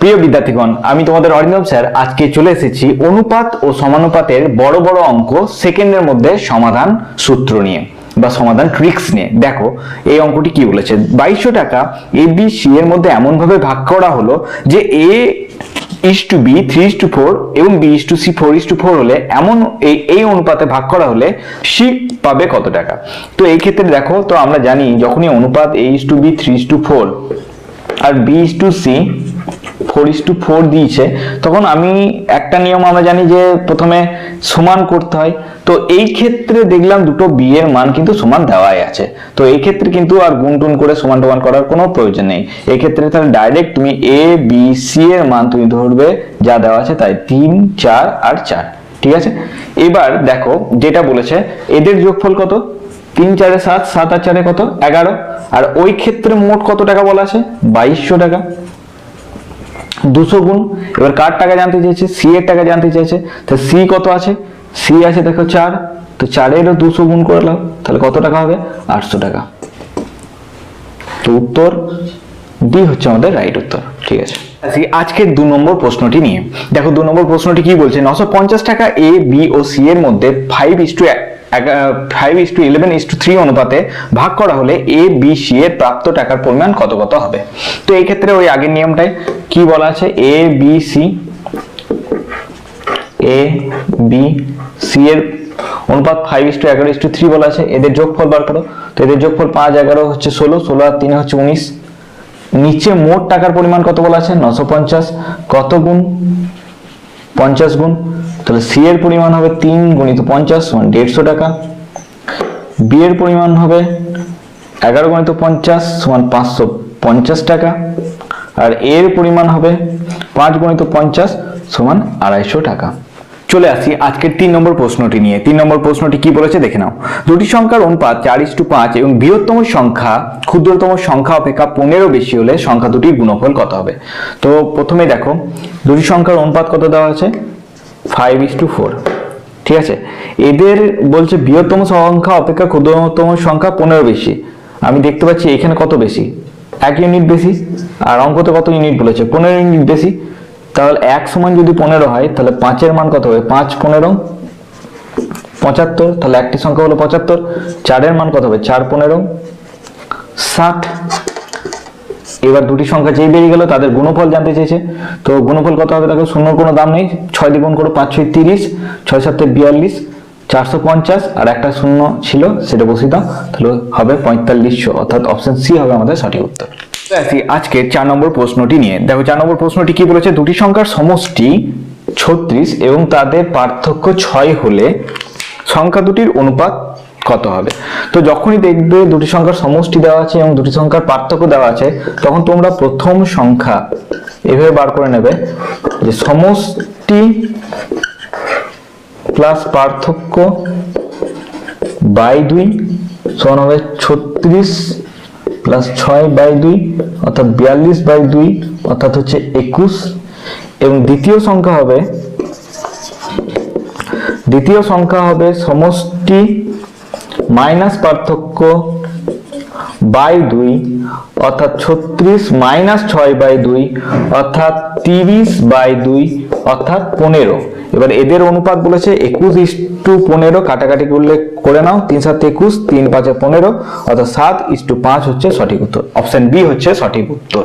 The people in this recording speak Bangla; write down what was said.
প্রিয় বিদ্যার্থীগণ, আমি তোমাদের অরিন্দম স্যার, আজকে চলে এসেছি অনুপাত ও সমানুপাতের বড় বড় অঙ্ক সেকেন্ডের মধ্যে সমাধান সূত্র নিয়ে বা সমাধান ট্রিক্স নিয়ে। দেখো, এই অঙ্কটি কি বলেছে? বাইশশো টাকা এ বি সি এর মধ্যে এমন ভাবে ভাগ করা হলো যে A is to B three is to four এবং B is to C four is to four হলে এমন এই এই অনুপাতে ভাগ করা হলে সি পাবে কত টাকা? তো এই ক্ষেত্রে দেখো, তো আমরা জানি যখনই অনুপাত A is to B three is to four R B is to C four is to four দিয়েছে, তখন আমি একটা নিয়ম আমরা জানি যে প্রথমে সমান করতে হয়। তো এই ক্ষেত্রে দেখলাম দুটো বি মান কিন্তু সমান দেওয়াই আছে। তো এই ক্ষেত্রে কিন্তু আর গুণ টুন করে সমান টমান করার কোনো প্রয়োজন নেই। এই ক্ষেত্রে তাহলে ডাইরেক্ট তুমি এ বি সি এর মান তুমি ধরবে, যা দেওয়া আছে তাই তিন, চার আর চার, ঠিক আছে? এবার দেখো, যেটা বলেছে, এদের যোগফল কত? তিন চারে সাত সাত আর চারে কত? এগারো। আর ওই ক্ষেত্রে মোট কত টাকা বলা আছে? বাইশশো টাকা। দুশো গুণ। এবার কার টাকা জানতে চাইছে সি এর টাকা জানতে চাইছে তো সি কত আছে? সি আছে দেখো চার। তো চারেরও দুশো গুণ করলাম তাহলে কত টাকা হবে? আটশো টাকা। তো উত্তর ডি হচ্ছে আমাদের রাইট উত্তর। ঠিক আছে। আজকের দু নম্বর প্রশ্নটি নিয়ে। দেখো দু নম্বর প্রশ্নটি কি বলছে? নশো পঞ্চাশ টাকা এ বি ও সি এর মধ্যে five is to five is to eleven is to three অনুপাতে ভাগ করা হলে এ বি সি এর প্রাপ্ত টাকার পরিমাণ কত কত হবে? তো এই ক্ষেত্রে ওই আগের নিয়মটাই কি বলা আছে? A B C A B C এর অনুপাত ফাইভ ইস টু এগারো ইস টু থ্রি বলা আছে। এদের যোগফল বার করো। তো এদের যোগফল পাঁচ, এগারো হচ্ছে ষোলো ষোলো আর তিনে হচ্ছে উনিশ। নিচে মোট টাকার পরিমাণ কত বলা আছে? নশো পঞ্চাশ। কত গুণ? পঞ্চাশ গুণ, তাহলে সি এর পরিমাণ হবে তিন গুণিত পঞ্চাশ, সমান দেড়শো টাকা। বি এর পরিমাণ হবে এগারো গুণিত পঞ্চাশ, সমান পাঁচশো পঞ্চাশ টাকা। আর এর পরিমাণ হবে পাঁচ গুণিত পঞ্চাশ, সমান আড়াইশো টাকা। চলে আসি আজকের তিন নম্বর প্রশ্নটি নিয়ে। তিন নম্বর প্রশ্নটি কি বলেছে দেখে নাও। দুটি সংখ্যার অনুপাত চার টু পাঁচ এবং বৃহত্তম সংখ্যা, ক্ষুদ্রতম সংখ্যা অপেক্ষা পনেরো বেশি হলে সংখ্যা দুটির গুণফল কত হবে? তো প্রথমে দেখো, দুটি সংখ্যার অনুপাত কত দেওয়া আছে? ফাইভ ইস টু ফোর ঠিক আছে? এদের বলছে বৃহত্তম সংখ্যা অপেক্ষা ক্ষুদ্রতম সংখ্যা পনেরো বেশি। আমি দেখতে পাচ্ছি এখানে কত বেশি? এক ইউনিট বেশি। আর অঙ্কতে কত ইউনিট বলেছে? পনেরো ইউনিট বেশি। তাহলে এক সমান যদি পনেরো হয়, তাহলে পাঁচের মান কত হবে? পাঁচ পনেরো, পঁচাত্তর, তাহলে একটি সংখ্যা হলো পঁচাত্তর, চারের মান কত হবে? চার পনেরো, ষাট। এবার দুটি সংখ্যা যেই বেরিয়ে গেল, তাদের গুণফল জানতে চেয়েছে। তো গুণফল কত হবে দেখো? শূন্যর কোনো দাম নেই। ছয় দ্বিগুণ করো, পাঁচ ছয় তিরিশ, ছয় সাতে বিয়াল্লিশ, চারশো পঞ্চাশ, আর একটা শূন্য ছিল, সেটা বসিয়ে তাহলে হবে পঁয়তাল্লিশশো, অর্থাৎ অপশন সি হবে আমাদের সঠিক উত্তর। আসি আজকে চার নম্বর প্রশ্নটি নিয়ে। দেখো, চার নম্বর প্রশ্নটি কি বলেছে? দুটি সংখ্যার সমষ্টি ছত্রিশ এবং তাদের পার্থক্য ছয় হলে সংখ্যা দুটির অনুপাত কত হবে? তো যখনই দেখবে দুটি সংখ্যার সমষ্টি দেওয়া আছে এবং দুটি সংখ্যার পার্থক্য দেওয়া আছে, তখন তোমরা প্রথম সংখ্যা এভাবে বার করে নেবে যে সমষ্টি প্লাস পার্থক্য বাই দুই সমান হবে ছত্রিশ প্লাস ছয় বাই দুই, অর্থাৎ বিয়াল্লিশ বাই দুই, অর্থাৎ হচ্ছে একুশ। এবং দ্বিতীয় সংখ্যা হবে, দ্বিতীয় সংখ্যা হবে সমষ্টি মাইনাস পার্থক্য বাই দুই অর্থাৎ ছত্রিশ মাইনাস ছয় বাই দুই অর্থাৎ তিরিশ বাই দুই অর্থাৎ পনেরো। এবার এদের অনুপাত বলেছে একুশ ইস টু পনেরো, কাটাকাটি করলে করে নাও, তিন সাত একুশ, তিন পাঁচে পনেরো, অর্থাৎ সাত ইস টু পাঁচ হচ্ছে সঠিক উত্তর। অপশন বি হচ্ছে সঠিক উত্তর।